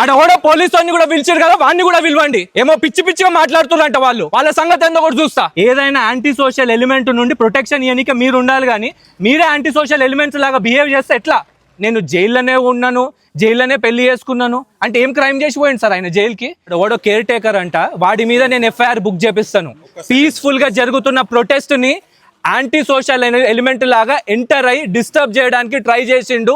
ఆడ కూడా పోలీసు వాడిని కూడా పిలిచారు కదా వాడిని కూడా పిలవండి. ఏమో పిచ్చి పిచ్చిగా మాట్లాడుతున్నారంట వాళ్ళు. వాళ్ళ సంగతి ఏందో కూడా చూస్తా. ఏదైనా యాంటీ సోషల్ ఎలిమెంట్ నుండి ప్రొటెక్షన్ ఇవ్వనిక మీరు ఉండాలి కానీ మీరే యాంటీ సోషల్ ఎలిమెంట్స్ లాగా బిహేవ్ చేస్తే ఎట్లా? నేను జైల్లోనే ఉన్నాను జైల్లోనే పెళ్ళి చేసుకున్నాను. అంటే ఏం క్రైమ్ చేసి పోయింది సార్ ఆయన జైలుకి? ఓడో కేర్ టేకర్ అంట వాడి మీద నేను ఎఫ్ఐఆర్ బుక్ చేపిస్తాను. పీస్ఫుల్గా జరుగుతున్న ప్రొటెస్ట్ని యాంటీ సోషల్ ఎలిమెంట్ లాగా ఎంటర్ అయి డిస్టర్బ్ చేయడానికి ట్రై చేసిండు.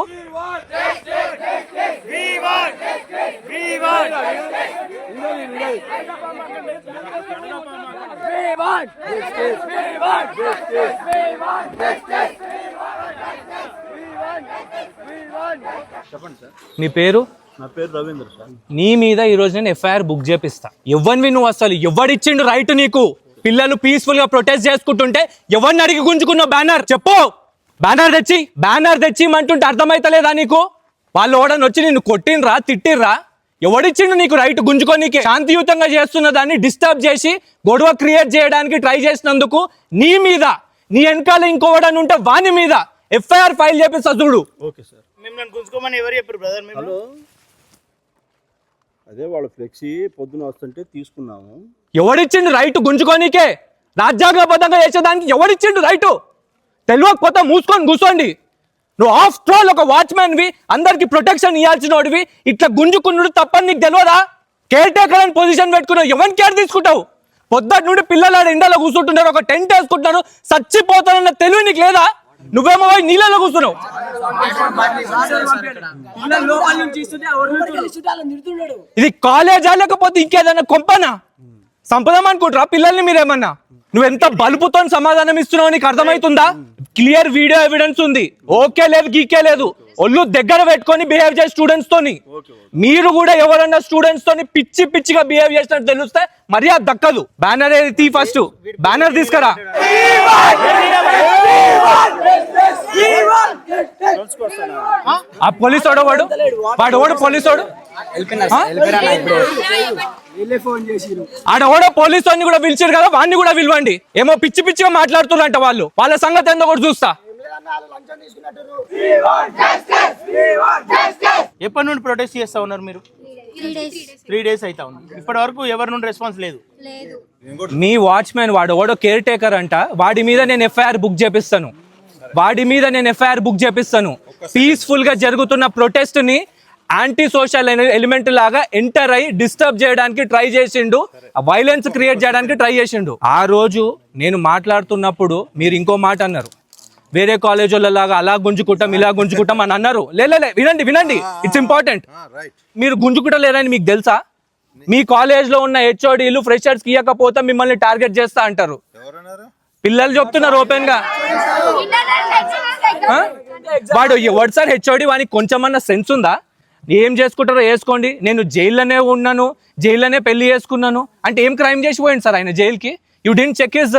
చెప్పండి సార్ మీ పేరు? నా పేరు రవీంద్ర సార్. నీ మీద ఈ రోజు నేను ఎఫ్ఐఆర్ బుక్ చేపిస్తా. ఎవరివి నువ్వు అసలు ఎవడిచ్చిండు రైట్ నీకు? పిల్లలు పీస్ఫుల్గా ప్రొటెస్ట్ చేసుకుంటుంటే ఎవరిని అడిగి గుంజుకున్నావు? బ్యానర్ చెప్పు. బ్యానర్ తెచ్చి బ్యానర్ తెచ్చి అంటుంటే అర్థమైతలేదా నీకు? వాళ్ళు ఓడని వచ్చి నిన్ను కొట్టినరా తిట్టిర్రా ఎవడిచ్చిండు నీకు రైట్ గుంజుకోనీకి? శాంతియుతంగా చేస్తున్న దాన్ని డిస్టర్బ్ చేసి గొడవ క్రియేట్ చేయడానికి ట్రై చేసినందుకు నీ మీద నీ వెనకాల ఇంకోవడని ఉంటే వాని మీద ఎఫ్ఐఆర్ ఫైల్ చేపిస్తా చూడు. ఓకే సార్ మిమ్మల్ని గుంజుకోమని ఎవరు చెప్పారు బ్రదర్ హలో. అదే వాళ్ళ ఫ్లెక్సీ పొద్దున వస్తుంటే తీసుకున్నాము. ఎవడిచ్చిండు రైట్ గుంజుకోనీకే? రాజ్యాంగబద్ధంగా చేసేదానికి ఎవడిచ్చిండు రైటు తెలియకపోతే మూసుకొని కూర్చోండి. నువ్వు ఆఫ్టర్ ఆల్ ఒక వాచ్మెన్ వి అందరికి ప్రొటెక్షన్ ఇవ్వాల్సిన వాడివి ఇట్లా గుంజుకున్నాడు తప్పని నీకు తెలియదా కేర్ టేకర్ అని పొజిషన్ పెట్టుకున్నావు ఎవరిని కేర్ తీసుకుంటావు? పొద్దుటి నుండి పిల్లలు ఆడ ఎండలో కూర్చుంటున్నారు ఒక టెంట్ వేసుకుంటున్నారు చచ్చిపోతానన్న తెలివి నీకు లేదా? నువ్వేమో పోయి నీళ్ళలో కూర్చున్నావు. ఇది కాలేజా లేకపోతే ఇంకేదైనా కొంపనా? సంపదం అనుకుంటారా పిల్లల్ని మీరేమన్నా? నువ్వు ఎంత బలుపుతో సమాధానం ఇస్తున్నావు నీకు అర్థమవుతుందా? క్లియర్ వీడియో ఎవిడెన్స్ ఉంది ఓకే లేదు గీకే లేదు ఒళ్ళు దగ్గర పెట్టుకొని బిహేవ్ చేసే స్టూడెంట్స్ తోని మీరు కూడా ఎవరన్నా స్టూడెంట్స్ తోని పిచ్చి పిచ్చిగా బిహేవ్ చేసినట్టు తెలిస్తే మర్యాద దక్కదు బ్యానర్ ఏది తీ ఫస్ట్ బ్యానర్ తీసుకురా ఆ పోలీస్ వాడు వాడు? వాడు ఓడు పోలీస్ వాడు? ఆడ ఓడో పోలీసు వాడిని కూడా పిలిచారు కదా వాడిని కూడా పిలవండి. ఏమో పిచ్చి పిచ్చిగా మాట్లాడుతున్నారంట వాళ్ళు. వాళ్ళ సంగతి ఏందో కూడా చూస్తా. ఎప్పటి నుండి ప్రొటెస్ట్ చేస్తా ఉన్నారు మీరు? త్రీ డేస్ అవుతా ఉంది. ఇప్పటి వరకు ఎవరి నుండి రెస్పాన్స్ లేదు? లేదు. మీ వాచ్మెన్ వాడు ఓడో కేర్ టేకర్ అంట. వాడి మీద నేను ఎఫ్ఐఆర్ బుక్ చేపిస్తాను. వాడి మీద నేను ఎఫ్ఐఆర్ బుక్ చేపిస్తాను. పీస్ఫుల్గా జరుగుతున్న ప్రొటెస్ట్ని యాంటీ సోషల్ ఎలిమెంట్ లాగా ఎంటర్ అయ్యి డిస్టర్బ్ చేయడానికి ట్రై చేసిండు. వైలెన్స్ క్రియేట్ చేయడానికి ట్రై చేసిండు. ఆ రోజు నేను మాట్లాడుతున్నప్పుడు మీరు ఇంకో మాట అన్నారు. వేరే కాలేజ్ లాగా అలా గుంజుకుంటాం ఇలా గుంజుకుంటాం అని అన్నారు. లే లే, లే వినండి వినండి. ఇట్స్ ఇంపార్టెంట్ మీరు గుంజుకుంటలేరని మీకు తెలుసా? మీ కాలేజ్లో ఉన్న హెచ్ఓడీలు ఫ్రెషర్స్ ఇవ్వకపోతే మిమ్మల్ని టార్గెట్ చేస్తా అంటారు. పిల్లలు చెప్తున్నారు ఓపెన్గా? వాడు ఎవడు సార్ హెచ్ఓడి వానికి కొంచెమన్నా సెన్స్ ఉందా? ఏం చేసుకుంటారో వేసుకోండి. నేను జైల్లోనే ఉన్నాను జైల్లోనే పెళ్ళి చేసుకున్నాను. అంటే ఏం క్రైమ్ చేసి పోయింది సార్ ఆయన జైలుకి? You didn't check his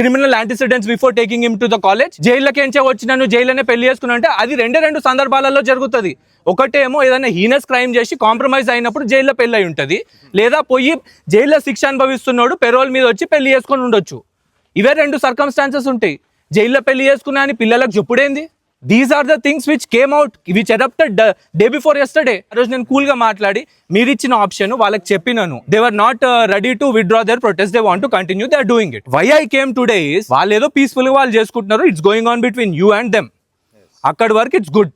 criminal antecedents before taking him to the college జైల్లోకి ఎంచే వచ్చినాను జైల్లోనే పెళ్ళి చేసుకున్నా అంటే అది రెండే రెండు సందర్భాలలో జరుగుతుంది. ఒకటేమో ఏదైనా హీనస్ క్రైమ్ చేసి కాంప్రమైజ్ అయినప్పుడు జైల్లో అయి ఉంటుంది. లేదా పోయి జైల్లో శిక్ష అనుభవిస్తున్నాడు పెరోల్ మీద వచ్చి పెళ్ళి చేసుకొని ఉండొచ్చు. ఇవే రెండు సర్కమ్స్టాన్సెస్ ఉంటాయి. జైల్లో పెళ్ళి చేసుకున్నా అని పిల్లలకు చెప్పుడేంది these are the things which came out which adopted day before yesterday ఆ రోజు నేను కూల్గా మాట్లాడి మీరు ఇచ్చిన ఆప్షన్ వాళ్ళకి చెప్పినాను. They are not ready to withdraw their protest they want to continue they are doing it why I came today is వాళ్ళు ఏదో పీస్ఫుల్గా వాళ్ళు చేసుకుంటున్నారు it's going on between you and them అక్కడి వరకు ఇట్స్ గుడ్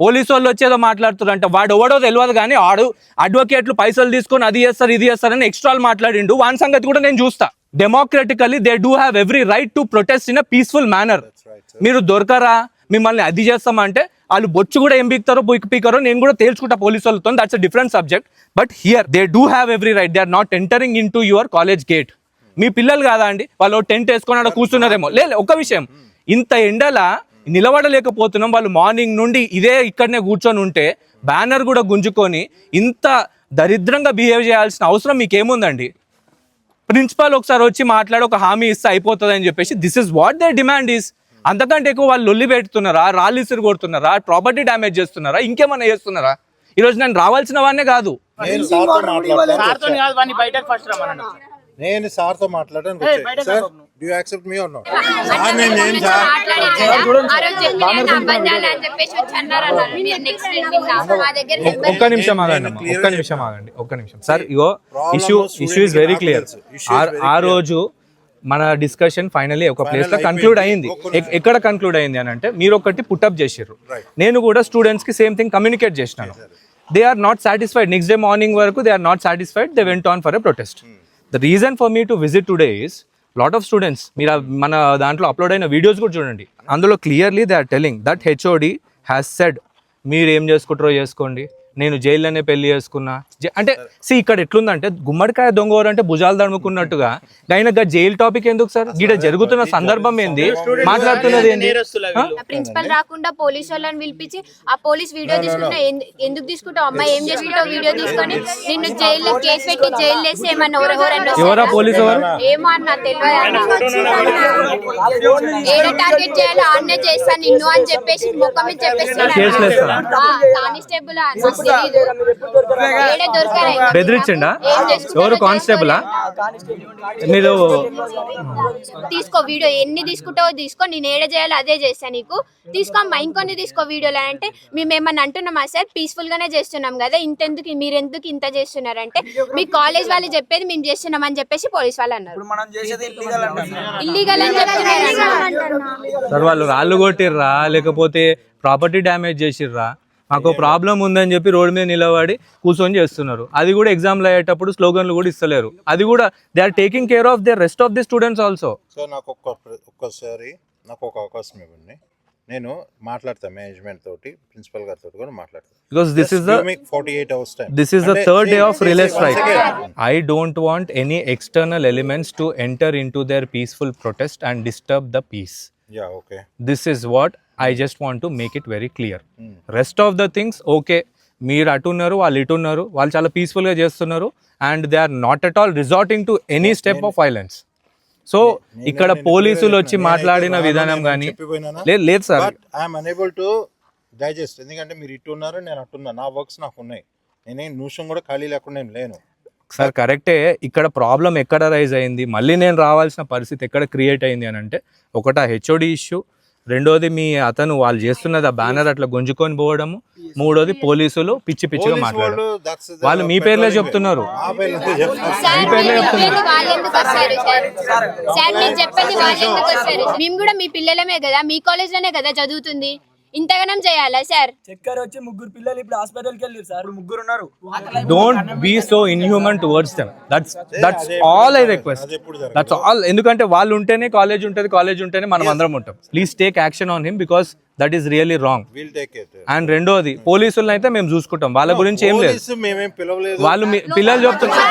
పోలీసు వాళ్ళు వచ్చేదో మాట్లాడుతున్నారు వాడు ఎవడో తెలియదు కానీ ఆడు అడ్వకేట్లు పైసలు తీసుకొని అది చేస్తారు ఇది చేస్తారని ఎక్స్ట్రా మాట్లాడిండు. వాని సంగతి కూడా నేను చూస్తా. Democratically they do have every right to protest in a peaceful manner మీరు దొరకరా? మిమ్మల్ని అది చేస్తామంటే వాళ్ళు బొచ్చు కూడా ఏం పీకుతారో పీక్ పీకరో నేను కూడా తేల్చుకుంటా పోలీసు వాళ్ళతో. That's a different subject but here they do have every right they are not entering into your college gate మీ పిల్లలు కాదా అండి? వాళ్ళు టెంట్ వేసుకొని అక్కడ కూర్చున్నారేమో. లే లే, ఒక విషయం. ఇంత ఎండల నిలబడలేకపోతున్నాం. వాళ్ళు మార్నింగ్ నుండి ఇదే ఇక్కడనే కూర్చొని ఉంటే బ్యానర్ కూడా గుంజుకొని ఇంత దరిద్రంగా బిహేవ్ చేయాల్సిన అవసరం మీకేముందండి? ప్రిన్సిపాల్ ఒకసారి వచ్చి మాట్లాడి ఒక హామీ ఇస్తే అయిపోతుంది అని చెప్పేసి this is what they demand is అంతకంటే ఎక్కువ వాళ్ళు లొల్లి పెడుతున్నారా? రాళ్ళు ఇసురు కొడుతున్నారా? ప్రాపర్టీ డ్యామేజ్ చేస్తున్నారా? ఇంకేమన్నా చేస్తున్నారా? ఈరోజు నేను రావాల్సిన వాడినే కాదు. నేను సార్తో. బయటకు sir. Do you accept me or no sir నేను నేను సార్ ఒక్క నిమిషం ఆగండి. ఒక్క నిమిషం ఆగండి. ఒక్క నిమిషం. Sir ego issue issue is very clear తెలుసు. Issue is very ఆ clear. రోజు మన డిస్కషన్ ఫైనల్లీ ఒక ప్లేస్లో కన్క్లూడ్. అయింది. ఎక్కడ కన్క్లూడ్ అయింది అని అంటే మీరు ఒకటి పుట్అప్ Right. నేను కూడా స్టూడెంట్స్కి సేమ్ థింగ్ కమ్యూనికేట్ చేసినాను. They are not satisfied next day morning వరకు they are not satisfied they went on for a protest the reason for me to visit today is lot of students మీరు మన దాంట్లో upload అయిన videos కూడా చూడండి. అందులో clearly they are telling that HOD has said మీరు ఏం చేసుకుంటారో చేసుకోండి. నేను జైల్లోనే పెళ్ళి చేసుకున్నా. అంటే సి ఇక్కడ ఎట్లుందంటే గుమ్మడికాయ దొంగవారు అంటే భుజాలు తడుముకున్నట్టుగా ఆయన జైలు టాపిక్ ఎందుకు సార్? గీడ జరుగుతున్న సందర్భం ఏంది? మాట్లాడుతున్నది ఏంది. ప్రిన్సిపల్ రాకుండా పోలీస్ వాళ్ళని పిలిపించి ఆ పోలీస్ వీడియో తీసుకుంటా ఎందు- ఎందుకు తీసుకుంటావు? అమ్మాయి ఏం చేసుకుంటావు వీడియో తీసుకొని? నిన్ను జైల్లో కేసు పెట్టి జైలు వేసి ఏమన్నా ఎవరా పోలీస్ ఎవరు ఏమో అన్న తెలియదు ఏడ టార్గెట్ చేయాలో ఆన్నే చేస్తా నిన్ను అని చెప్పేసి ముఖం మీద వేస్తారా? కానిస్టేబుల్? బెదిరించిండా? ఎవరు కానిస్టేబులా? మీరు తీసుకో వీడియో. ఎన్ని తీసుకుంటావో తీసుకో. నేను ఏడ చేయాలో అదే చేస్తా నీకు. తీసుకో అమ్మా ఇంకొన్ని తీసుకో వీడియోలు. అంటే మేము ఏమన్నా అంటున్నామా? సార్ పీస్ఫుల్ గానే చేస్తున్నాం కదా. ఇంతెందుకు మీరు ఎందుకు ఇంత చేస్తున్నారంటే మీ కాలేజ్ వాళ్ళు చెప్పేది మేము చేస్తున్నాం అని చెప్పేసి పోలీస్ వాళ్ళు అన్నారు. ఇల్లీగల్ అని చెప్తున్నారు వాళ్ళు రాళ్ళు కొట్టిర్రా? లేకపోతే ప్రాపర్టీ డ్యామేజ్ చేసిర్రా? మాకు ప్రాబ్లం ఉందని చెప్పి రోడ్డు మీద నిలబడి కూర్చొని చేస్తున్నారు. అది కూడా ఎగ్జామ్లు అయ్యేటప్పుడు స్లోగన్లు కూడా ఇస్తలేరు. అది కూడా they are taking care of the rest of the students also so నాకు ఒక్క ఒక్కసారి నాకు ఒక అవకాశం ఇవ్వండి. నేను మాట్లాడతాను మేనేజ్మెంట్ తోటి ప్రిన్సిపల్ గారితో కూడా మాట్లాడతాను because this is the forty eight hours time this is the third day of relay strike I don't want any external elements to enter into their peaceful protest and disturb the peace yeah okay this is what I just want to make it very clear rest of the things okay మీరు అటు ఉన్నారు వాళ్ళు ఇటు ఉన్నారు వాళ్ళు చాలా పీస్ఫుల్గా చేస్తున్నారు and they are not at all resorting to any step of violence so ఇక్కడ పోలీసులు వచ్చి మాట్లాడిన విధానం కానీ లేదు లేదు sir. I'm unable to digest ఎందుకంటే మీరు ఇటు ఉన్నారు నేను అట్టున్నా నా వర్క్స్ నాకు ఉన్నాయి. నేనేం నిమిషం కూడా ఖాళీ లేకుండా ఏం లేను. సార్ కరెక్టే. ఇక్కడ ప్రాబ్లం ఎక్కడ రైజ్ అయింది? మళ్ళీ నేను రావాల్సిన పరిస్థితి ఎక్కడ క్రియేట్ అయింది అని అంటే ఒకట హెచ్ఓడి ఇష్యూ రెండోది మీ అతను వాళ్ళు చేస్తున్నది ఆ బ్యానర్ అట్లా గుంజుకొని పోవడము. మూడోది పోలీసులు పిచ్చి పిచ్చిగా మాట్లాడడం. వాళ్ళు, మీ పేర్లే. చెప్తున్నారు. మా పేర్లే చెప్తున్నారు. మేము కూడా మీ పిల్లలమే కదా మీ కాలేజ్లోనే కదా చదువుతుంది? ఇంతగానం చేయాలా సార్? చక్కెర వచ్చి ముగ్గురు పిల్లలు ఇప్పుడు హాస్పిటల్కి వెళ్ళారు సార్. ముగ్గురు ఉన్నారు don't be so inhuman towards them that's that's all I request. That's all ఎందుకంటే వాళ్ళు ఉంటేనే కాలేజ్ ఉంటుంది కాలేజ్ ఉంటేనే మనం అందరం ఉంటాం. Please take action on him because that is really wrong We'll take it. And రెండోది పోలీసులను అయితే మేము చూసుకుంటాం. వాళ్ళ గురించి ఏం లేదు. పోలీసు మేమేం పిలవలేదు. వాళ్ళు పిల్లలు చెప్తున్నారు.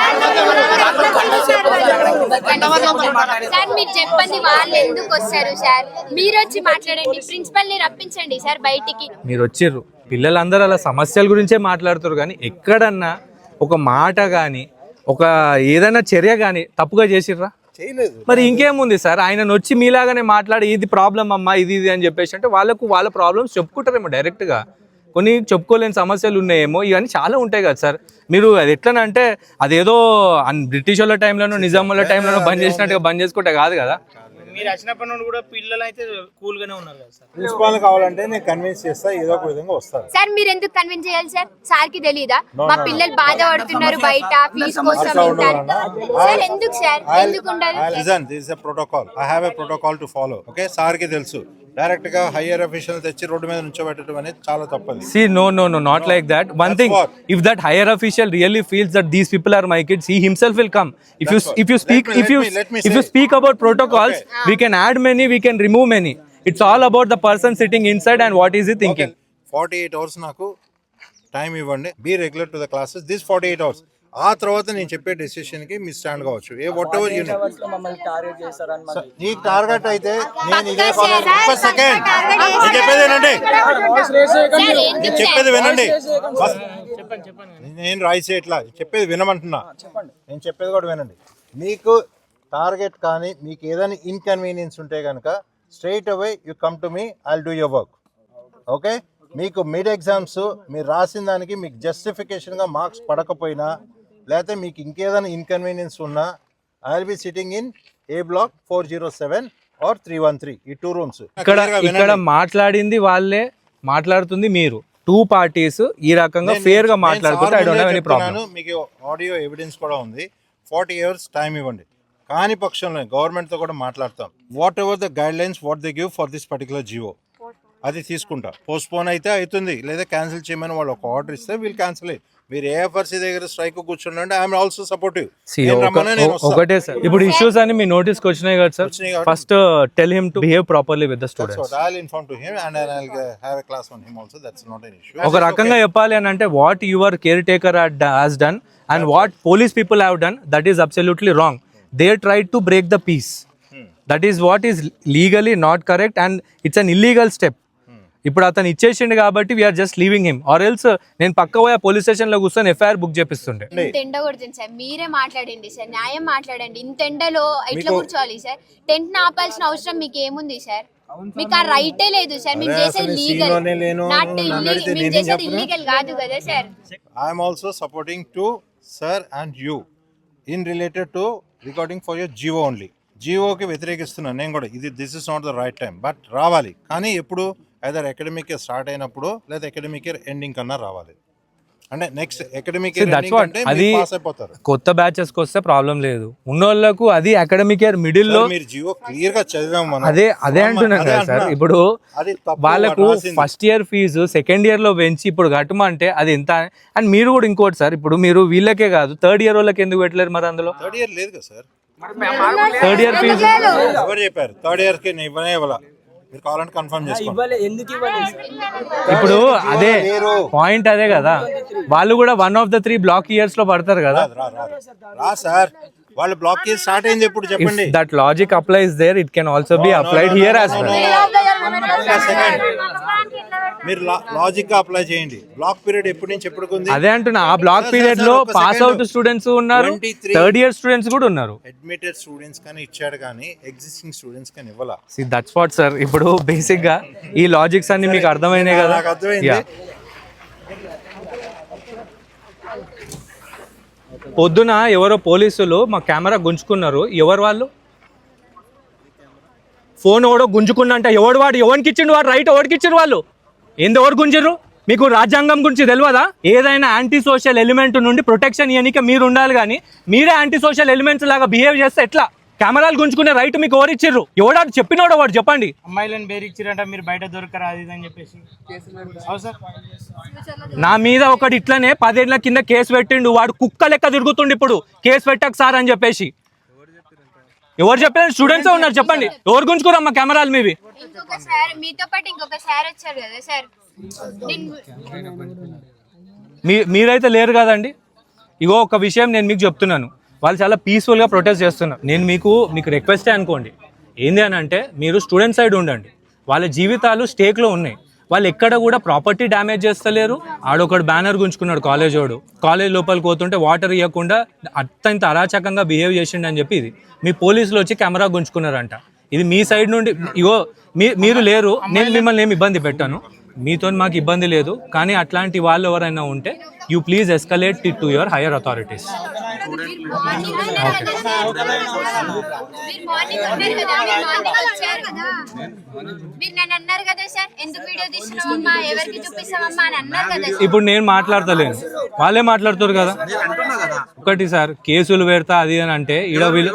మీరు చెప్పండి వాళ్ళు ఎందుకు వస్తారు సార్? మీరు వచ్చి మాట్లాడండి. ప్రిన్సిపల్ని రప్పించండి సార్ బయటికి. మీరు వచ్చిర్రు. పిల్లలందరూ అలా సమస్యల గురించే మాట్లాడుతారు కానీ ఎక్కడన్నా ఒక మాట కానీ ఒక ఏదైనా చర్య కానీ తప్పుగా చేసిర్రా? చేయలేదు. మరి ఇంకేముంది సార్? ఆయన వచ్చి మీలాగానే మాట్లాడి ఇది ప్రాబ్లం అమ్మా ఇది ఇది అని చెప్పేసి అంటే వాళ్ళకు వాళ్ళ ప్రాబ్లమ్స్ చెప్పుకుంటారేమో డైరెక్ట్గా కొన్ని చెప్పుకోలేని సమస్యలు ఉన్నాయేమో ఇవన్నీ చాలా ఉంటాయి కదా సార్. మీరు అది ఎట్లనంటే అదేదో బ్రిటిష్ వాళ్ళ టైంలోనో నిజాం వాళ్ళ టైంలోనో బంద్ చేసినట్టుగా బంద్ చేసుకుంటే కాదు కదా. మీరు వచ్చినప్పటి నుండి కూడా పిల్లలు అయితే కూల్ గానే ఉన్నారు కదా సార్? ప్రిన్సిపాల్ కావాలంటే నేను కన్విన్స్ చేస్తా ఏదో ఒక విధంగా వస్తారు. సార్ మీరు ఎందుకు కన్విన్స్ చేయాలి సార్? సార్కి తెలీదా మా పిల్లలు బాధపడుతున్నారు బయట ఫీజు కోసం అట్లా ఇంత అని. ఉండదు సార్ ఎందుకు సార్? ఎందుకు ఉండాలి? Listen this a protocol I have a protocol to follow okay సార్కి తెలుసు. డైరెక్ట్గా హయ్యర్ అఫీషియల్ తెచ్చి రోడ్డు మీద నుంచోబెట్టడం అనేది చాలా తప్పది. See, no, no, no, not like that. One thing, what? if that higher official really feels that these people are my kids, he himself will come. If you That's what. if you Let speak me- if let we can add many, we can remove many. It's all about the person sitting inside and what is he thinking. Forty eight hours నాకు time ఇవ్వండి. Be regular to the classes this forty eight hours ఆ తర్వాత నేను చెప్పే డెసిషన్కి మీ stand కావచ్చు. ఏ వాట్ ఎవర్ యూ నీకు టార్గెట్ అయితే నేను ఇదే ఒక్క సెకండ్ నేను చెప్పేది వినండి. నేను చెప్పేది వినండి. నేను రాయిసే ఇట్లా చెప్పేది వినమంటున్నా. నేను చెప్పేది కూడా వినండి. మీకు టార్గెట్ కానీ మీకు ఏదైనా ఇన్కన్వీనియన్స్ ఉంటే కనుక straightaway you come to me I do your work okay మీకు మిడ్ ఎగ్జామ్స్ మీరు రాసిన దానికి మీకు జస్టిఫికేషన్గా మార్క్స్ పడకపోయినా లేకపోతే మీకు ఇంకేదైనా ఇన్కన్వీనియన్స్ ఉన్నా I will be sitting in A block four zero seven or three one three ఈ టూ రూమ్స్ ఇక్కడ ఇక్కడ మాట్లాడింది వాళ్ళే మాట్లాడుతుంది మీరు. టూ పార్టీస్ ఈ రకంగా ఫేర్గా మాట్లాడుకుంటే I don't have any problem మీకు ఆడియో ఎవిడెన్స్ కూడా ఉంది. ఫార్టీ ఇయర్స్ టైం ఇవ్వండి. కాని పక్షంలో గవర్నమెంట్తో కూడా మాట్లాడతాం. Whatever the guidelines what they give for this particular GO అది తీసుకుంటా. పోస్ట్పోన్ అయితే అవుతుంది లేదా క్యాన్సిల్ చేయమని వాళ్ళు ఒక ఆర్డర్ ఇస్తే వీళ్ళు క్యాన్సిల్ మీరు ఏఎఫ్ఆర్సీ దగ్గర స్ట్రైక్ కూర్చుండండి ఐఎమ్ ఆల్సో సపోర్టివ్ ఒకటే సార్. ఇప్పుడు ఇష్యూస్ అన్ని మీ నోటీస్కి వచ్చినాయి కదా sir. First tell him to behave properly with the students what I'll inform to him and I'll have a class on him also. That's not an issue. ఒక రకంగా చెప్పాలి అని అంటే what your caretaker has done and what police people have done that is absolutely wrong they try to break the peace that is what is legally not correct and it's an illegal step ఇప్పుడు అతను ఇచ్చేసిండు కాబట్టి we're just leaving him or else నేను పక్క పోయా police స్టేషన్లో కూర్చొని FIR book చేపిస్తుండే. ఇంత ఎండ కొడుతుంది సార్. మీరే మాట్లాడండి సార్. న్యాయం మాట్లాడండి. ఇంత ఎండలో ఎట్లా కూర్చోవాలి సార్? టెంట్ ఆపాల్సిన అవసరం మీకు ఏముంది సార్? మీకు ఆ రైటే లేదు సార్. మేము చేసేది అసలు లీగల్ నాట్ మేము నేనేం చేసేది చెప్పను? ఇల్లీగల్ కాదు కదా sir. I'm also supporting to sir and you. In related to recording for your GO only. జియోకి వ్యతిరేకిస్తున్నాను నేను కూడా ఇది this is not the right time but రావాలి. కానీ ఎప్పుడు ఐదర్ అకాడమిక్ ఇయర్ స్టార్ట్ అయినప్పుడు లేదా అకాడమిక్ ఇయర్ ఎండింగ్ కన్నా రావాలి. అంటే నెక్స్ట్ అకాడమిక్. అంటే అది- పాస్ అయిపోతారు. కొత్త బ్యాచెస్కి వస్తే ప్రాబ్లం లేదు. ఉన్నోళ్ళకు అది అకాడమిక్ ఇయర్ మిడిల్లో మీరు జియో క్లియర్గా చదివాం మనం. అదే అదే అంటున్నాను కదా సార్. ఇప్పుడు వాళ్ళకు. ఫస్ట్ ఇయర్ ఫీజు సెకండ్ ఇయర్లో పెంచి ఇప్పుడు కట్టమంటే అది ఎంత? అండ్ మీరు కూడా ఇంకోటి సార్ ఇప్పుడు మీరు వీళ్ళకే కాదు థర్డ్ ఇయర్ వాళ్ళకి ఎందుకు పెట్టలేరు మరి అందులో? థర్డ్ ఇయర్ లేదు కదా సార్ థర్డ్ ఇయర్ ఫీజు ఎవరు చెప్పారు? థర్డ్ ఇయర్కి ఇవ్వనే ఇవ్వాల. మీరు కావాలంటే కన్ఫర్మ్ చేసుకోండి. ఇవ్వలే ఎందుకు ఇవ్వలేదు ఇప్పుడు అదే పాయింట్ అదే కదా. వాళ్ళు కూడా one of the three black ఇయర్స్లో పడతారు కదా. రా రా రా సార్. వాళ్ళు బ్లాక్ స్టార్ట్ అయింది ఎప్పుడు చెప్పండి. That logic applies there it can also be applied here as well మీరు లాజిక్గా అప్లై చేయండి. బ్లాక్ పీరియడ్ ఎప్పటి నుంచి ఎప్పటికి ఉంది? అదే అంటున్నా ఆ బ్లాక్ పీరియడ్లో పాస్. అవుట్ స్టూడెంట్స్ ఉన్నారు 23 థర్డ్ ఇయర్ స్టూడెంట్స్ కూడా ఉన్నారు. అడ్మిటెడ్ స్టూడెంట్స్ కానీ ఇచ్చాడు కానీ ఎగ్జిస్టింగ్ స్టూడెంట్స్ కానీ ఇవ్వాల? సి దట్స్ వాట్ సార్ ఇప్పుడు బేసిక్గా ఈ లాజిక్స్ అన్ని మీకు అర్థమైనాయి కదా. నాకు అర్థమైంది. పొద్దున ఎవరో పోలీసులు మా కెమెరా గుంజుకున్నారు. ఎవరు వాళ్ళు? ఫోన్ ఎవడో గుంజుకున్నంట ఎవడు వాడు? ఎవరికి ఇచ్చిండు వాడు? రైట్ ఎవరికి ఇచ్చిండు వాళ్ళు? ఎవరు గుంజిర్రు మీకు రాజ్యాంగం గురించి తెలియదా ఏదైనా యాంటీ సోషల్ ఎలిమెంట్ నుండి ప్రొటెక్షన్ ఇవ్వనిక మీరు ఉండాలి కానీ మీరే యాంటీ సోషల్ ఎలిమెంట్స్ లాగా బిహేవ్ చేస్తే ఎట్లా? కెమెరాలు గుంజుకునే రైట్ మీకు ఎవరు ఇచ్చిర్రు? ఎవడాడు చెప్పినోడు వాడు చెప్పండి. అమ్మాయిలను బేరిచ్చిరంట మీరు బయట దొరకరా అది అని చెప్పేసి. నా మీద ఒకటి ఇట్లనే పదేళ్ళ కింద కేసు పెట్టిండు వాడు కుక్క లెక్క తిరుగుతుండు ఇప్పుడు. కేసు పెట్టకు సార్ అని చెప్పేసి. ఎవరు చెప్పారు స్టూడెంట్స్ ఉన్నారు చెప్పండి. ఎవరు గుంజుకురమ్మ కెమెరాలు మీవి? మీతో పాటు ఇంకొక సార్ వచ్చారు కదా సార్. మీ మీరైతే లేరు కదండి? ఇగో ఒక విషయం నేను మీకు చెప్తున్నాను. వాళ్ళు చాలా పీస్ఫుల్గా ప్రొటెస్ట్ చేస్తున్నారు. నేను మీకు మీకు రిక్వెస్టే అనుకోండి. ఏంది అని అంటే మీరు స్టూడెంట్ సైడ్ ఉండండి. వాళ్ళ జీవితాలు స్టేక్లో ఉన్నాయి. వాళ్ళు ఎక్కడ కూడా ప్రాపర్టీ డ్యామేజ్ చేస్తలేరు. ఆడొకడు బ్యానర్ గుంజుకున్నాడు కాలేజ్ వాడు. కాలేజ్ లోపలికి పోతుంటే వాటర్ ఇవ్వకుండా అత్యంత అరాచకంగా బిహేవ్ చేసిండు అని చెప్పి ఇది. మీ పోలీసులు వచ్చి కెమెరా గుంజుకున్నారంట. ఇది మీ సైడ్ నుండి ఇగో మీ మీరు లేరు. నేను మిమ్మల్ని ఏమి ఇబ్బంది పెట్టాను. మీతో మాకు ఇబ్బంది లేదు కానీ అట్లాంటి వాళ్ళు ఎవరైనా ఉంటే you please escalate it to your higher authorities ఇప్పుడు నేను మాట్లాడతలేను. వాళ్ళే మాట్లాడుతారు కదా. ఒకటి సార్ కేసులు పెడతా అది అని అంటే ఈడ వీళ్ళు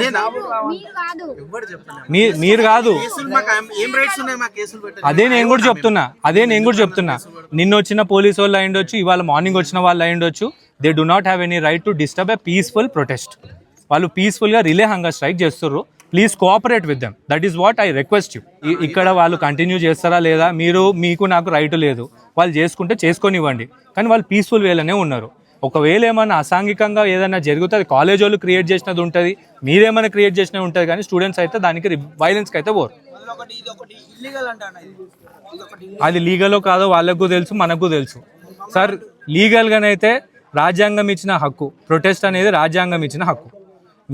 మీరు కాదు. మీ మీరు కాదు. ఏం రైట్స్ ఉన్నాయి మా కేసులు పెట్టాలి అదే నేను కూడా చెప్తున్నా. అదే నేను కూడా చెప్తున్నా. నిన్న వచ్చిన పోలీస్ వాళ్ళు అయి ఉండొచ్చు ఇవాళ మార్నింగ్ వచ్చిన వాళ్ళు అయి ఉండొచ్చు. They do not have any right to disturb a peaceful protest వాళ్ళు పీస్ఫుల్గా రిలే హంగర్ స్ట్రైక్ చేస్తుర్రు. Please cooperate with them that is what I request you ఇక్కడ వాళ్ళు కంటిన్యూ చేస్తారా లేదా? మీరు మీకు నాకు రైట్ లేదు. వాళ్ళు చేసుకుంటే చేసుకొనివ్వండి. కానీ వాళ్ళు పీస్ఫుల్ వేలోనే ఉన్నారు. ఒకవేళ ఏమైనా అసాంఘికంగా ఏదైనా జరుగుతుంది కాలేజ్ వాళ్ళు క్రియేట్ చేసినది ఉంటుంది మీరేమైనా క్రియేట్ చేసినది ఉంటుంది కానీ స్టూడెంట్స్ అయితే దానికి వైలెన్స్కి అయితే పోరు. అది లీగలో కాదో వాళ్ళకు తెలుసు మనకు తెలుసు. సార్ లీగల్గానైతే రాజ్యాంగం ఇచ్చిన హక్కు ప్రొటెస్ట్ అనేది రాజ్యాంగం ఇచ్చిన హక్కు.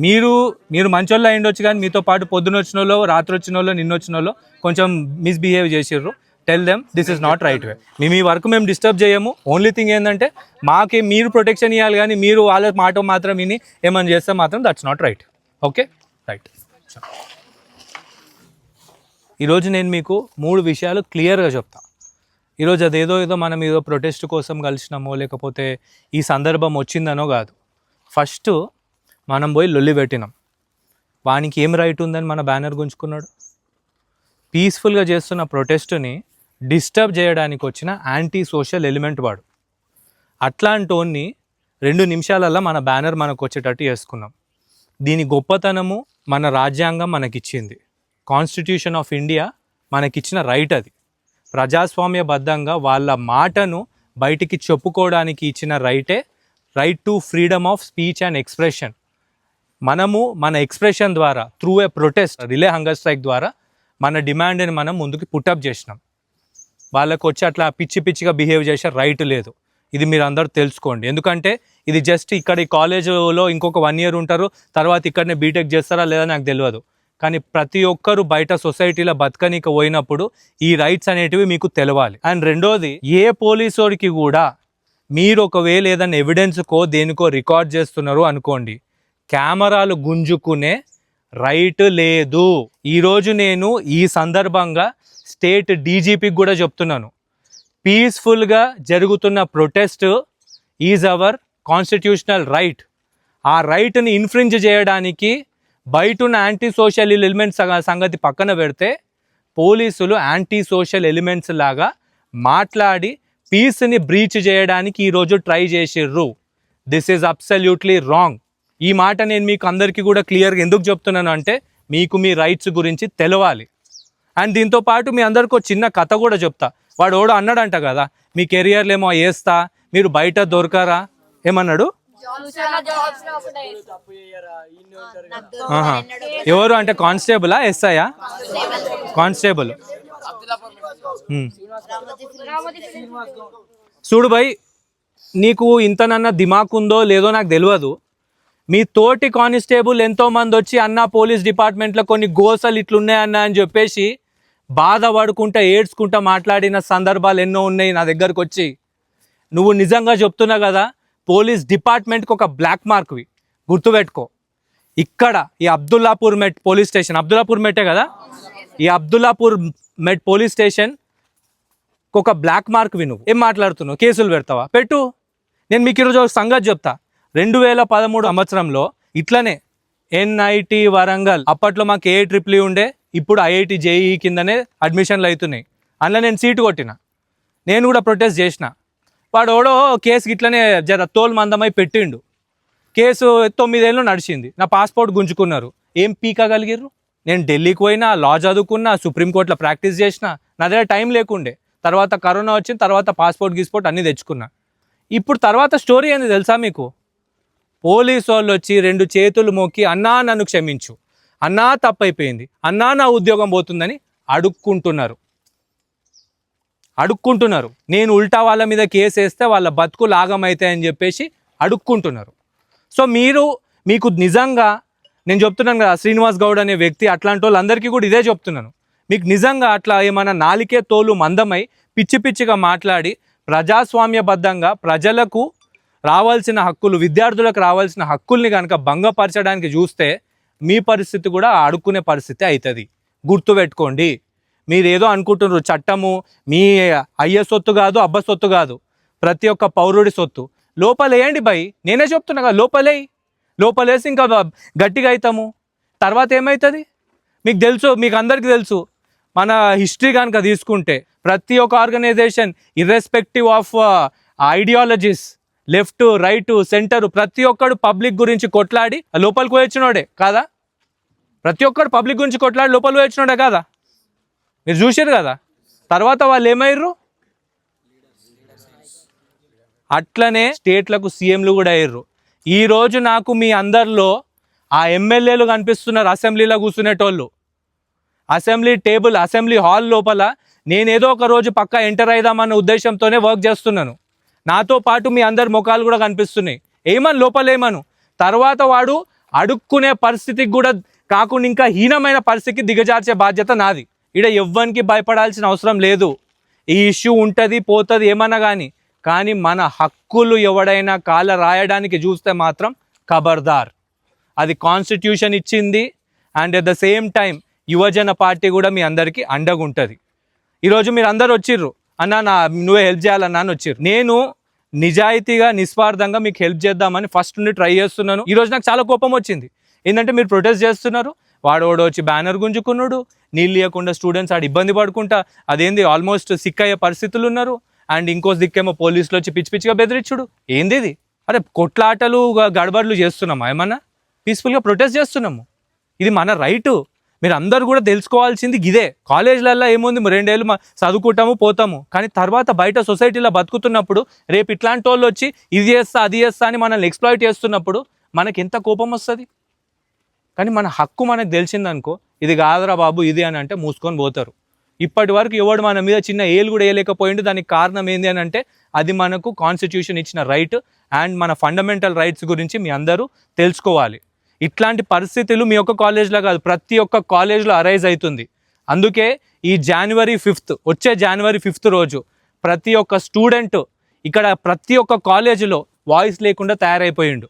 మీరు మీరు మంచోళ్ళు అయి ఉండొచ్చు కానీ మీతో పాటు పొద్దున వచ్చిన వాళ్ళు రాత్రి వచ్చిన వాళ్ళు నిన్న వచ్చిన వాళ్ళు కొంచెం మిస్బిహేవ్ చేసిర్రు. Tell them this is not right way మేము ఈ వర్క్ మేము డిస్టర్బ్ చేయము. ఓన్లీ థింగ్ ఏంటంటే మాకే మీరు ప్రొటెక్షన్ ఇవ్వాలి కానీ మీరు వాళ్ళ మాట మాత్రం విని ఏమైనా చేస్తే మాత్రం that's not right okay right ఈరోజు నేను మీకు మూడు విషయాలు క్లియర్గా చెప్తా. ఈరోజు అదేదో ఏదో మనం ఏదో ప్రొటెస్ట్ కోసం కలిసినామో లేకపోతే ఈ సందర్భం వచ్చిందనో కాదు. ఫస్ట్ మనం పోయి లొల్లి పెట్టినాం. వానికి ఏం రైట్ ఉందని మన బ్యానర్ గుంజుకున్నాడు. పీస్ఫుల్గా చేస్తున్న ప్రొటెస్ట్ని డిస్టర్బ్ చేయడానికి వచ్చిన యాంటీ సోషల్ ఎలిమెంట్ వాడు. అట్లాంటోన్ని రెండు నిమిషాలల్లో మన బ్యానర్ మనకు వచ్చేటట్టు చేసుకున్నాం. దీని గొప్పతనము మన రాజ్యాంగం మనకిచ్చింది. కాన్స్టిట్యూషన్ ఆఫ్ ఇండియా మనకిచ్చిన రైట్ అది. ప్రజాస్వామ్యబద్ధంగా వాళ్ళ మాటను బయటికి చెప్పుకోవడానికి ఇచ్చిన రైటే right to freedom of speech and expression. మనము మన ఎక్స్ప్రెషన్ ద్వారా through a protest relay hunger strike ద్వారా మన డిమాండ్ని మనం ముందుకు పుట్టప్ చేసినాం. వాళ్ళకు వచ్చి అట్లా పిచ్చి పిచ్చిగా బిహేవ్ చేసే రైట్ లేదు. ఇది మీరు అందరూ తెలుసుకోండి. ఎందుకంటే ఇది జస్ట్ ఇక్కడ ఈ కాలేజీలో ఇంకొక వన్ ఇయర్ ఉంటారు తర్వాత ఇక్కడనే బీటెక్ చేస్తారా లేదా నాకు తెలియదు కానీ ప్రతి ఒక్కరు బయట సొసైటీలో బతకనీకి పోయినప్పుడు ఈ రైట్స్ అనేటివి మీకు తెలవాలి. అండ్ రెండోది ఏ పోలీసోడికి కూడా మీరు ఒకవేళ ఏదైనా ఎవిడెన్స్కో దేనికో రికార్డ్ చేస్తున్నారు అనుకోండి కెమెరాలు గుంజుకునే రైట్ లేదు. ఈరోజు నేను ఈ సందర్భంగా స్టేట్ డీజీపీకి కూడా చెప్తున్నాను. పీస్ఫుల్గా జరుగుతున్న protest is our constitutional right. ఆ రైట్ని ఇన్ఫ్రింజ్ చేయడానికి బయట ఉన్న యాంటీ సోషల్ ఎలిమెంట్స్ సంగతి పక్కన పెడితే పోలీసులు యాంటీ సోషల్ ఎలిమెంట్స్ లాగా మాట్లాడి పీస్ని బ్రీచ్ చేయడానికి ఈరోజు ట్రై చేసిర్రు. దిస్ ఈజ్ అబ్సల్యూట్లీ రాంగ్ ఈ మాట నేను మీకు అందరికీ కూడా క్లియర్గా ఎందుకు చెప్తున్నాను అంటే మీకు మీ రైట్స్ గురించి తెలవాలి. అండ్ దీంతో పాటు మీ అందరికి ఒక చిన్న కథ కూడా చెప్తా. వాడు ఓడో అన్నాడంట కదా మీ కెరియర్లు ఏమో వేస్తా మీరు బయట దొరకరా? ఏమన్నాడు? ఎవరు అంటే కానిస్టేబులా ఎస్ఐయా? కానిస్టేబుల్. చూడు భయ్ నీకు ఇంతనన్నా దిమాక్ ఉందో లేదో నాకు తెలియదు మీ తోటి కానిస్టేబుల్ ఎంతో మంది వచ్చి అన్న పోలీస్ డిపార్ట్మెంట్లో కొన్ని గోసలు ఇట్లున్నాయన్నా అని చెప్పేసి బాధపడుకుంటా ఏడ్చుకుంటా మాట్లాడిన సందర్భాలు ఎన్నో ఉన్నాయి నా దగ్గరకు వచ్చి. నువ్వు నిజంగా చెప్తున్నా కదా పోలీస్ డిపార్ట్మెంట్కి ఒక బ్లాక్ మార్క్వి. గుర్తుపెట్టుకో. ఇక్కడ ఈ అబ్దుల్లాపూర్ మెట్ పోలీస్ స్టేషన్ అబ్దుల్లాపూర్ మెట్టే కదా? ఈ అబ్దుల్లాపూర్ మెట్ పోలీస్ స్టేషన్ ఒక బ్లాక్ మార్క్ విను ఏం మాట్లాడుతున్నావు? కేసులు పెడతావా? పెట్టు. నేను మీకు ఈరోజు ఒక సంగతి చెప్తా. రెండు వేల పదమూడు సంవత్సరంలో ఇట్లనే ఎన్ఐటి వరంగల్ అప్పట్లో మాకు ఏ ట్రిప్లీ ఉండే? ఇప్పుడు ఐఐటి జేఈ కిందనే అడ్మిషన్లు అవుతున్నాయి అందులో నేను సీటు కొట్టిన. నేను కూడా ప్రొటెస్ట్ చేసిన. వాడు ఓడో కేసు ఇట్లనే జర తోలు మందమై పెట్టిండు. కేసు తొమ్మిదేళ్ళు నడిచింది. నా పాస్పోర్ట్ గుంజుకున్నారు. ఏం పీకగలిగిర్రు? నేను ఢిల్లీకి పోయినా లా చదువుకున్నా సుప్రీంకోర్టులో ప్రాక్టీస్ చేసిన నా దగ్గర టైం లేకుండే. తర్వాత కరోనా వచ్చిన తర్వాత పాస్పోర్ట్ గీస్పోర్ట్ అన్నీ తెచ్చుకున్నా. ఇప్పుడు తర్వాత స్టోరీ ఏంది తెలుసా మీకు? పోలీసు వాళ్ళు వచ్చి రెండు చేతులు మోకి అన్నా నన్ను క్షమించు. అన్నా తప్పైపోయింది. అన్నా నా ఉద్యోగం పోతుందని అడుక్కుంటున్నారు. అడుక్కుంటున్నారు. నేను ఉల్టా వాళ్ళ మీద కేసు వేస్తే వాళ్ళ బతుకు లాగమవుతాయని చెప్పేసి అడుక్కుంటున్నారు. సో మీరు మీకు నిజంగా నేను చెప్తున్నాను కదా శ్రీనివాస్ గౌడ్ అనే వ్యక్తి అట్లాంటి వాళ్ళందరికీ కూడా ఇదే చెప్తున్నాను. మీకు నిజంగా అట్లా ఏమైనా నాలికే తోలు మందమై పిచ్చి పిచ్చిగా మాట్లాడి ప్రజాస్వామ్యబద్ధంగా ప్రజలకు రావాల్సిన హక్కులు విద్యార్థులకు రావాల్సిన హక్కుల్ని కనుక భంగపరచడానికి చూస్తే మీ పరిస్థితి కూడా అడుక్కునే పరిస్థితి అవుతుంది గుర్తుపెట్టుకోండి పెట్టుకోండి. మీరేదో అనుకుంటున్నారు చట్టము మీ అయ్య సొత్తు కాదు అబ్బ సొత్తు కాదు. ప్రతి ఒక్క పౌరుడి సొత్తు. లోపలేయండి భయ్. నేనే చెప్తున్నా కదా లోపలేయి. లోపలేసి ఇంకా గట్టిగా అవుతాము తర్వాత ఏమవుతుంది మీకు తెలుసు మీకు అందరికీ తెలుసు. మన హిస్టరీ కనుక తీసుకుంటే ప్రతి ఒక్క organisation irrespective of ideologies left right centre ప్రతి ఒక్కడు పబ్లిక్ గురించి కొట్లాడి లోపలికి వచ్చినోడే కాదా? ప్రతి ఒక్కడు పబ్లిక్ గురించి కొట్లాడి లోపలికి వచ్చినోడే కాదా? మీరు చూసారు కదా? తర్వాత వాళ్ళు ఏమయ్యారు అట్లనే స్టేట్లకు సీఎంలు కూడా అయ్యారు ఈరోజు నాకు మీ అందరిలో ఆ ఎమ్మెల్యేలు కనిపిస్తున్నారు అసెంబ్లీలో కూర్చునేటోళ్ళు. అసెంబ్లీ టేబుల్ అసెంబ్లీ హాల్ లోపల నేను ఏదో ఒక రోజు పక్క ఎంటర్ అయిదామన్న ఉద్దేశంతోనే వర్క్ చేస్తున్నాను. నాతో పాటు మీ అందరి ముఖాలు కూడా కనిపిస్తున్నాయి. ఏమని? లోపలేమను? తర్వాత వాడు అడుక్కునే పరిస్థితికి కూడా కాకుండా ఇంకా హీనమైన పరిస్థితికి దిగజార్చే బాధ్యత నాది. ఈడ ఎవ్వరికి భయపడాల్సిన అవసరం లేదు. ఈ ఇష్యూ ఉంటుంది పోతుంది ఏమన్నా కానీ కానీ మన హక్కులు ఎవడైనా కాల రాయడానికి చూస్తే మాత్రం ఖబర్దార్ అది కాన్స్టిట్యూషన్ ఇచ్చింది. And at the same time యువజన పార్టీ కూడా మీ అందరికీ అండగుంటుంది. ఈరోజు మీరు అందరు వచ్చిర్రు అన్న నా నువ్వే హెల్ప్ చేయాలన్నా అని వచ్చిర్రు. నేను నిజాయితీగా నిస్వార్థంగా మీకు హెల్ప్ చేద్దామని ఫస్ట్ నుండి ట్రై చేస్తున్నాను. ఈరోజు నాకు చాలా కోపం వచ్చింది. ఏంటంటే మీరు ప్రొటెస్ట్ చేస్తున్నారు. వాడోడు వచ్చి బ్యానర్ గుంజుకున్నాడు. నీళ్ళు ఇవ్వకుండా స్టూడెంట్స్ ఆడ ఇబ్బంది పడుకుంటా. అదేంది? ఆల్మోస్ట్ సిక్ అయ్యే పరిస్థితులు ఉన్నారు. అండ్ ఇంకో దిక్కేమో పోలీసులు వచ్చి పిచ్చి పిచ్చిగా బెదిరించుడు. ఏంది ఇది? అరే కొట్లాటలు గడబడులు చేస్తున్నామా ఏమన్నా? పీస్ఫుల్గా ప్రొటెస్ట్ చేస్తున్నాము. ఇది మన రైటు. మీరు అందరు కూడా తెలుసుకోవాల్సింది ఇదే. కాలేజీలలో ఏముంది? రెండేళ్ళు మా చదువుకుంటాము పోతాము. కానీ తర్వాత బయట సొసైటీలో బతుకుతున్నప్పుడు రేపు ఇట్లాంటి వాళ్ళు వచ్చి ఇది చేస్తా అది చేస్తా అని మనల్ని ఎక్స్ప్లాయిట్ చేస్తున్నప్పుడు మనకి ఎంత కోపం వస్తుంది? కానీ మన హక్కు మనకు తెలిసిందనుకో ఇది కాదురా బాబు ఇది అని అంటే మూసుకొని పోతారు. ఇప్పటి వరకు ఎవడు మన మీద చిన్న ఏలు కూడా వేయలేకపోయిండు. దానికి కారణం ఏంది అని అంటే అది మనకు కాన్స్టిట్యూషన్ ఇచ్చిన రైట్ అండ్ మన ఫండమెంటల్ రైట్స్ గురించి మీ అందరూ తెలుసుకోవాలి. ఇట్లాంటి పరిస్థితులు మీ ఒక్క కాలేజ్లో కాదు ప్రతి ఒక్క కాలేజ్లో అరైజ్ అవుతుంది. అందుకే ఈ జనవరి ఫిఫ్త్ వచ్చే జనవరి ఫిఫ్త్ రోజు ప్రతి ఒక్క స్టూడెంట్ ఇక్కడ ప్రతి ఒక్క కాలేజీలో వాయిస్ లేకుండా తయారైపోయిండు.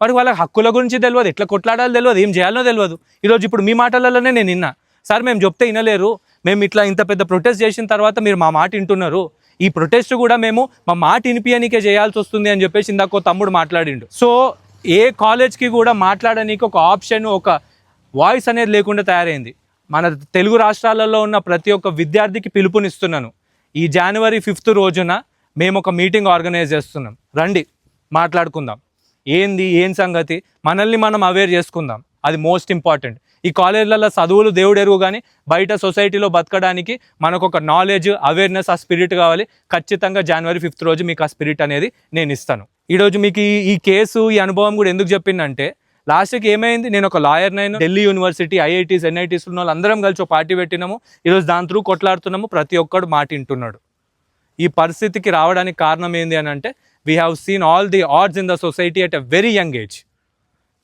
వాడికి వాళ్ళ హక్కుల గురించి తెలియదు ఎట్లా కొట్లాడాలో తెలియదు ఏం చేయాలో తెలియదు. ఈరోజు ఇప్పుడు మీ మాటలలోనే నేను విన్నా. సార్ మేము చెప్తే వినలేరు. మేము ఇట్లా ఇంత పెద్ద ప్రొటెస్ట్ చేసిన తర్వాత మీరు మా మాట వింటున్నారు. ఈ ప్రొటెస్ట్ కూడా మేము మా మాట వినిపియనికే చేయాల్సి వస్తుంది అని చెప్పేసి ఇందాక తమ్ముడు మాట్లాడిండు. సో ఏ కాలేజ్కి కూడా మాట్లాడడానికి ఒక ఆప్షన్ ఒక వాయిస్ అనేది లేకుండా తయారైంది. మన తెలుగు రాష్ట్రాలలో ఉన్న ప్రతి ఒక్క విద్యార్థికి పిలుపునిస్తున్నాను. ఈ జనవరి ఫిఫ్త్ రోజున మేము ఒక మీటింగ్ ఆర్గనైజ్ చేస్తున్నాం. రండి మాట్లాడుకుందాం. ఏంది ఏం సంగతి? మనల్ని మనం అవేర్ చేసుకుందాం. అది మోస్ట్ ఇంపార్టెంట్. ఈ కాలేజీలలో చదువులు దేవుడు ఎరుగు కానీ బయట సొసైటీలో బతకడానికి మనకు ఒక నాలెడ్జ్ అవేర్నెస్ ఆ స్పిరిట్ కావాలి. ఖచ్చితంగా జనవరి ఫిఫ్త్ రోజు మీకు ఆ స్పిరిట్ అనేది నేను ఇస్తాను. ఈరోజు మీకు ఈ కేసు ఈ అనుభవం కూడా ఎందుకు చెప్పిందంటే లాస్ట్కి ఏమైంది? నేను ఒక lawyer nine Delhi university IITs NITs ఉన్న వాళ్ళు అందరం కలిసి ఒక పార్టీ పెట్టినాము. ఈరోజు దాని త్రూ కొట్లాడుతున్నాము. ప్రతి ఒక్కడు మాట వింటున్నాడు. ఈ పరిస్థితికి రావడానికి కారణం ఏంది అని అంటే we have seen all the odds in the society at a very young age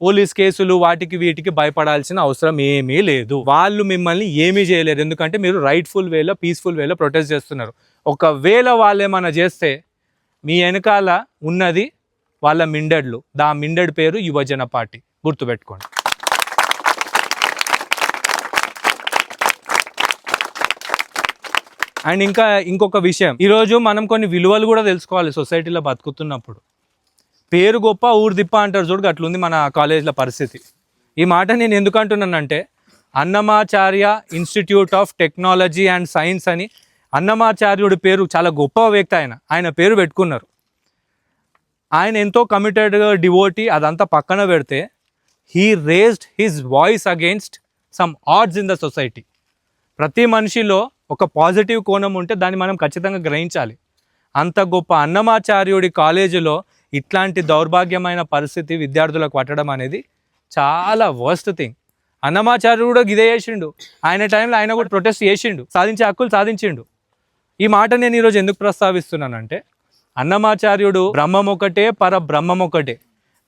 police కేసులు వాటికి వీటికి భయపడాల్సిన అవసరం ఏమీ లేదు. వాళ్ళు మిమ్మల్ని ఏమీ చేయలేరు. ఎందుకంటే మీరు రైట్ఫుల్ వేలో పీస్ఫుల్ వేలో ప్రొటెస్ట్ చేస్తున్నారు. ఒకవేళ వాళ్ళు ఏమైనా చేస్తే మీ వెనకాల ఉన్నది వాళ్ళ మిండెడ్లు. దా మిండెడ్ పేరు యువజన పార్టీ. గుర్తుపెట్టుకోండి. అండ్ ఇంకా ఇంకొక విషయం. ఈరోజు మనం కొన్ని విలువలు కూడా తెలుసుకోవాలి సొసైటీలో బతుకుతున్నప్పుడు. పేరు గొప్ప ఊరు దిప్ప అంటారు చూడు అట్లుంది మన కాలేజ్ల పరిస్థితి. ఈ మాట నేను ఎందుకు అంటున్నానంటే Annamacharya institute of technology and science అని అన్నమాచార్యుడి పేరు చాలా గొప్ప వ్యక్తి ఆయన. ఆయన పేరు పెట్టుకున్నారు. ఆయన ఎంతో కమిటెడ్గా డివోటీ అదంతా పక్కన పెడితే he raised his voice against some odds in the society ప్రతి మనిషిలో ఒక పాజిటివ్ కోణం ఉంటే దాన్ని మనం ఖచ్చితంగా గ్రహించాలి. అంత గొప్ప అన్నమాచార్యుడి కాలేజీలో ఇట్లాంటి దౌర్భాగ్యమైన పరిస్థితి విద్యార్థులకు పట్టడం అనేది చాలా వర్స్ట్ థింగ్ అన్నమాచార్యుడు కూడా ఇదే చేసిండు. ఆయన టైంలో ఆయన కూడా ప్రొటెస్ట్ చేసిండు. సాధించే హక్కులు సాధించిండు. ఈ మాట నేను ఈరోజు ఎందుకు ప్రస్తావిస్తున్నానంటే అన్నమాచార్యుడు బ్రహ్మం ఒకటే పర బ్రహ్మం ఒకటే.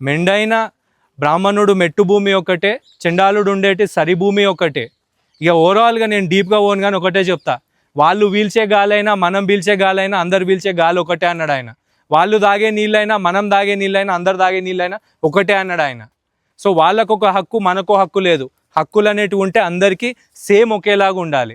మెండైన బ్రాహ్మణుడు మెట్టు భూమి ఒకటే చండాలుడు ఉండేటి సరిభూమి ఒకటే. ఇక ఓవరాల్గా నేను డీప్గా ఓన్ కానీ ఒకటే చెప్తా. వాళ్ళు వీల్చే గాలైనా మనం పీల్చే గాలైనా అందరు పీల్చే గాలి ఒకటే అన్నాడు ఆయన. వాళ్ళు తాగే నీళ్ళైనా మనం తాగే నీళ్ళైనా అందరు తాగే నీళ్ళైనా ఒకటే అన్నాడు ఆయన. సో వాళ్ళకు ఒక హక్కు మనకు హక్కు లేదు. హక్కులు అనేటివి ఉంటే అందరికీ సేమ్ ఒకేలాగా ఉండాలి.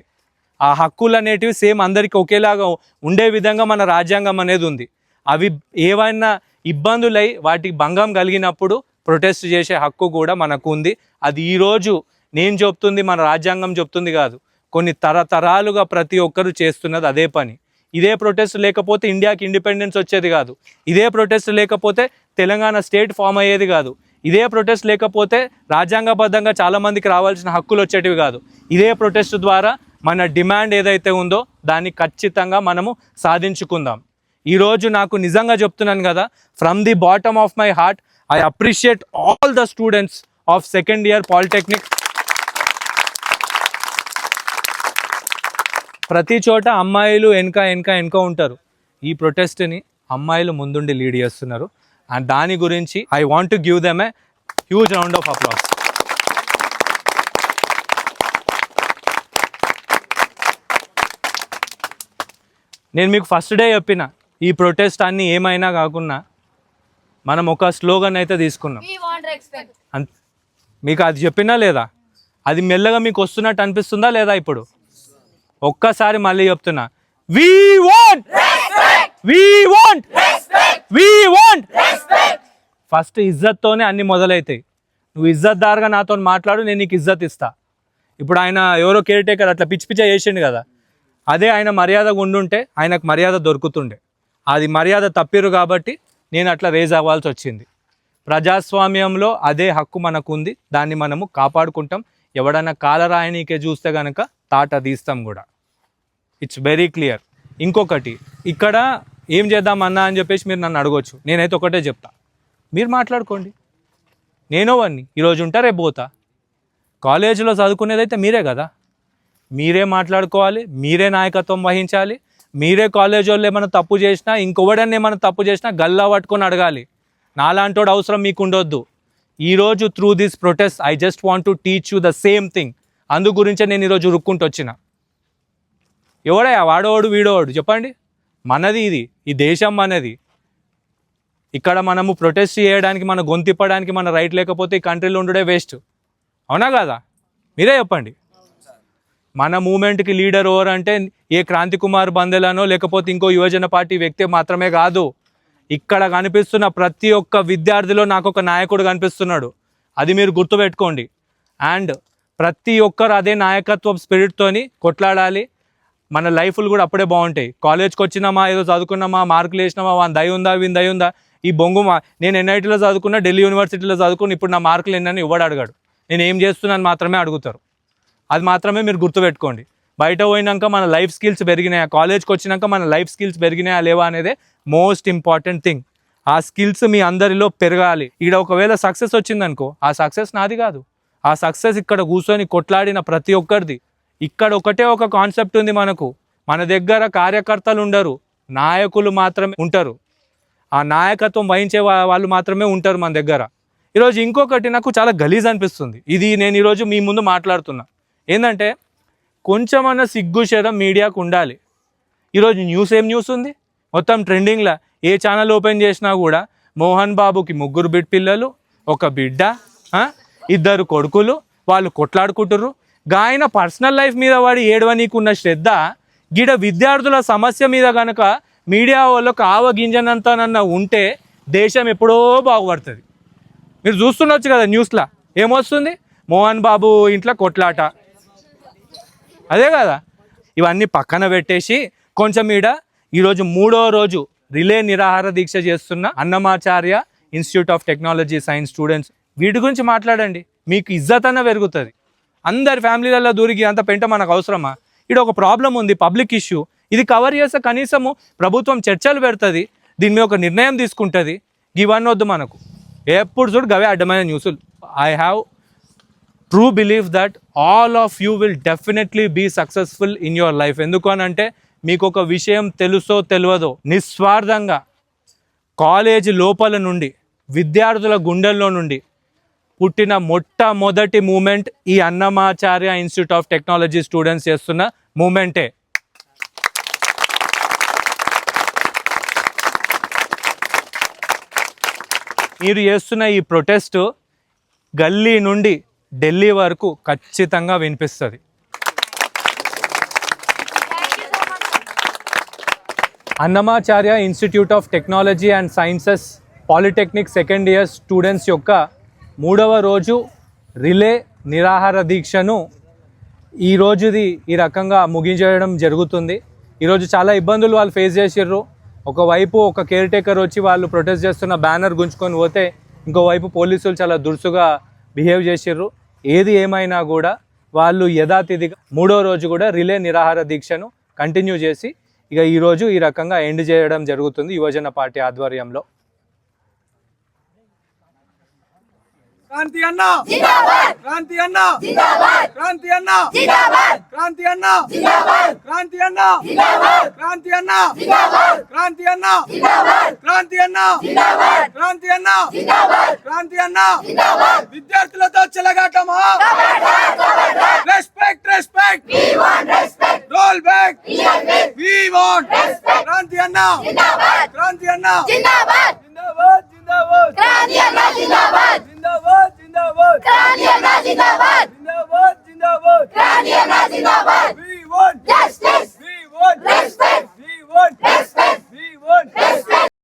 ఆ హక్కులు అనేటివి సేమ్ అందరికీ ఒకేలాగా ఉండే విధంగా మన రాజ్యాంగం అనేది ఉంది. అవి ఏవైనా ఇబ్బందులై వాటికి భంగం కలిగినప్పుడు ప్రొటెస్ట్ చేసే హక్కు కూడా మనకు ఉంది. అది ఈరోజు నేను చెప్తుంది మన రాజ్యాంగం చెప్తుంది కాదు. కొన్ని తరతరాలుగా ప్రతి ఒక్కరు చేస్తున్నది అదే పని. ఇదే ప్రొటెస్ట్ లేకపోతే ఇండియాకి ఇండిపెండెన్స్ వచ్చేది కాదు. ఇదే ప్రొటెస్ట్ లేకపోతే తెలంగాణ స్టేట్ ఫామ్ అయ్యేది కాదు. ఇదే ప్రొటెస్ట్ లేకపోతే రాజ్యాంగబద్ధంగా చాలామందికి రావాల్సిన హక్కులు వచ్చేటివి కాదు. ఇదే ప్రొటెస్ట్ ద్వారా మన డిమాండ్ ఏదైతే ఉందో దాన్ని ఖచ్చితంగా మనము సాధించుకుందాం. ఈరోజు నాకు నిజంగా చెప్తున్నాను కదా from the bottom of my heart I appreciate all the students of second year polytechnic ప్రతి చోట అమ్మాయిలు వెనక వెనక వెనక ఉంటారు. ఈ ప్రొటెస్ట్ని అమ్మాయిలు ముందుండి లీడ్ చేస్తున్నారు. అండ్ దాని గురించి I want to give them a huge round of applause నేను మీకు ఫస్ట్ డే చెప్పిన ఈ ప్రొటెస్ట్ అన్ని ఏమైనా కాకున్నా మనం ఒక స్లోగన్ అయితే తీసుకున్నాం. మీకు అది చెప్పినా లేదా? అది మెల్లగా మీకు వస్తున్నట్టు అనిపిస్తుందా లేదా ఇప్పుడు? ఒక్కసారి మళ్ళీ చెప్తున్నా. We want we want we want first ఇజ్జత్తోనే అన్ని మొదలవుతాయి నువ్వు ఇజ్జత్దారుగా నాతో మాట్లాడు నేను నీకు ఇజ్జత్ ఇస్తా. ఇప్పుడు ఆయన ఎవరో కేర్ టేకర్ అట్లా పిచ్చి పిచ్చ చేసిండు కదా. అదే ఆయన మర్యాద ఉండుంటే ఆయనకు మర్యాద దొరుకుతుండే. అది మర్యాద తప్పిరు కాబట్టి నేను అట్లా రేజ్ అవ్వాల్సి వచ్చింది. ప్రజాస్వామ్యంలో అదే హక్కు మనకు ఉంది దాన్ని మనము కాపాడుకుంటాం. ఎవడన్నా కాలరాయనీకే చూస్తే కనుక తాట తీస్తాం కూడా. ఇట్స్ వెరీ క్లియర్ ఇంకొకటి ఇక్కడ ఏం చేద్దాం అన్నా అని చెప్పేసి మీరు నన్ను అడగొచ్చు. నేనైతే ఒకటే చెప్తా. మీరు మాట్లాడుకోండి. నేనో వాడిని ఈరోజు ఉంటా రేపు పోతా. కాలేజీలో చదువుకునేదైతే మీరే కదా. మీరే మాట్లాడుకోవాలి మీరే నాయకత్వం వహించాలి మీరే కాలేజ్ వాళ్ళు ఏమైనా తప్పు చేసినా ఇంకొవడన్నా ఏమైనా తప్పు చేసినా గల్లా పట్టుకొని అడగాలి. నాలాంటోడు అవసరం మీకు ఉండొద్దు ఈరోజు through this protest I just want to teach you the same thing అందు గురించే నేను ఈరోజు రుక్కుంటూ వచ్చిన. ఎవడయ్యా? వాడోడు వీడోడు? చెప్పండి. మనది ఇది. ఈ దేశం మనది. ఇక్కడ మనము ప్రొటెస్ట్ చేయడానికి మన గొంతిప్పడానికి మన రైట్ లేకపోతే ఈ కంట్రీలో ఉండడే వేస్ట్ అవునా కదా? మీరే చెప్పండి. మన మూమెంట్కి లీడర్ ఎవరు అంటే ఏ క్రాంతి కుమార్ బందెలనో లేకపోతే ఇంకో యువజన పార్టీ వ్యక్తి మాత్రమే కాదు. ఇక్కడ కనిపిస్తున్న ప్రతి ఒక్క విద్యార్థిలో నాకు ఒక నాయకుడు కనిపిస్తున్నాడు. అది మీరు గుర్తుపెట్టుకోండి. అండ్ ప్రతి ఒక్కరు అదే నాయకత్వం స్పిరిట్తోని కొట్లాడాలి. మన లైఫ్లు కూడా అప్పుడే బాగుంటాయి. కాలేజ్కి వచ్చినామా ఏదో చదువుకున్నామా మార్కులు వేసినామా వాని దయ ఉందా వీని దయ ఉందా? ఈ బొంగు మా నేను ఎన్ఐటీలో చదువుకున్నా ఢిల్లీ యూనివర్సిటీలో చదువుకుని ఇప్పుడు నా మార్కులు ఎన్నని ఇవ్వడు అడగాడు. నేను ఏం చేస్తున్నాను మాత్రమే అడుగుతారు. అది మాత్రమే మీరు గుర్తుపెట్టుకోండి. బయట పోయినాక మన లైఫ్ స్కిల్స్ పెరిగినాయా? కాలేజ్కి వచ్చినాక మన లైఫ్ స్కిల్స్ పెరిగినాయా లేవా అనేది మోస్ట్ ఇంపార్టెంట్ థింగ్. ఆ స్కిల్స్ మీ అందరిలో పెరగాలి. ఇక్కడ ఒకవేళ సక్సెస్ వచ్చిందనుకో ఆ సక్సెస్ నాది కాదు. ఆ సక్సెస్ ఇక్కడ కూర్చొని కొట్లాడిన ప్రతి ఒక్కరిది. ఇక్కడ ఒకటే ఒక కాన్సెప్ట్ ఉంది మనకు. మన దగ్గర కార్యకర్తలు ఉండరు. నాయకులు మాత్రమే ఉంటారు. ఆ నాయకత్వం వహించే వా- వాళ్ళు మాత్రమే ఉంటారు మన దగ్గర. ఈరోజు ఇంకొకటి నాకు చాలా గలీజ్ అనిపిస్తుంది. ఇది నేను ఈరోజు మీ ముందు మాట్లాడుతున్నా. ఏంటంటే కొంచెమన్నా సిగ్గు శరం మీడియాకు ఉండాలి. ఈరోజు న్యూస్ ఏం న్యూస్ ఉంది? మొత్తం ట్రెండింగ్లో ఏ ఛానల్ ఓపెన్ చేసినా కూడా మోహన్ బాబుకి ముగ్గురు బిడ్ పిల్లలు ఒక బిడ్డ ఇద్దరు కొడుకులు వాళ్ళు కొట్లాడుకుంటుర్రు. గాయన పర్సనల్ లైఫ్ మీద వాడి ఏడవనీకున్న శ్రద్ధ గిడ విద్యార్థుల సమస్య మీద కనుక మీడియా వాళ్ళకు ఆవగింజనంతనన్న ఉంటే దేశం ఎప్పుడో బాగుపడుతుంది. మీరు చూస్తుండొచ్చు కదా న్యూస్లో ఏమొస్తుంది? మోహన్ బాబు ఇంట్లో కొట్లాట. అదే కదా ఇవన్నీ పక్కన పెట్టేసి కొంచెం ఈడ ఈరోజు మూడో రోజు రిలే నిరాహార దీక్ష చేస్తున్న Annamacharya institute of technology science students. వీటి గురించి మాట్లాడండి. మీకు ఇజ్జతన పెరుగుతుంది. అందరి ఫ్యామిలీలలో దూరికి అంత పెంట మనకు అవసరమా? ఇక్కడ ఒక ప్రాబ్లం ఉంది పబ్లిక్ ఇష్యూ. ఇది కవర్ చేస్తే కనీసము ప్రభుత్వం చర్చలు పెడుతుంది దీని మీద ఒక నిర్ణయం తీసుకుంటుంది. ఇవన్నీ వద్దు మనకు. ఎప్పుడు చూడు గవే అడ్డమైన న్యూస్లు. I have true believe that all of you will definitely be successful in your life ఎందుకు అని అంటే మీకు ఒక విషయం తెలుసో తెలియదో నిస్వార్థంగా కాలేజీ లోపల నుండి విద్యార్థుల గుండెల్లో నుండి పుట్టిన మొట్టమొదటి మూమెంట్ ఈ Annamacharya institute of technology students చేస్తున్న మూమెంటే. మీరు చేస్తున్న ఈ ప్రొటెస్ట్ గల్లీ నుండి ఢిల్లీ వరకు ఖచ్చితంగా వినిపిస్తుంది. Annamacharya institute of technology and sciences polytechnic second year students యొక్క మూడవ రోజు రిలే నిరాహార దీక్షను ఈ రోజుది ఈ రకంగా ముగించేయడం జరుగుతుంది. ఈరోజు చాలా ఇబ్బందులు వాళ్ళు ఫేస్ చేసిర్రు. ఒకవైపు ఒక కేర్ టేకర్ వచ్చి వాళ్ళు ప్రొటెస్ట్ చేస్తున్న బ్యానర్ గుంజుకొని పోతే ఇంకోవైపు పోలీసులు చాలా దురుసుగా బిహేవ్ చేసిర్రు. ఏది ఏమైనా కూడా వాళ్ళు యథాతిథిగా మూడో రోజు కూడా రిలే నిరాహార దీక్షను కంటిన్యూ చేసి ఇక ఈరోజు ఈ రకంగా ఎండ్ చేయడం జరుగుతుంది. యువజన పార్టీ ఆధ్వర్యంలో. క్రాంతి అన్న క్రాంతి అన్న క్రాంతి అన్న క్రాంతి అన్న క్రాంతి అన్న క్రాంతి అన్న క్రాంతి అన్న క్రాంతి అన్న క్రాంతి అన్న క్రాంతి అన్న విద్యార్థులతో చెలగాటమా respect respect roll back we want Kranthi అన్న క్రాంతి అన్న జిందాబాద్ జిందాబాద్ जिंदाबाद क्रांति अण्णा जिंदाबाद जिंदाबाद जिंदाबाद क्रांति अण्णा जिंदाबाद जिंदाबाद जिंदाबाद क्रांति अण्णा जिंदाबाद we want justice we want respect we want respect we want respect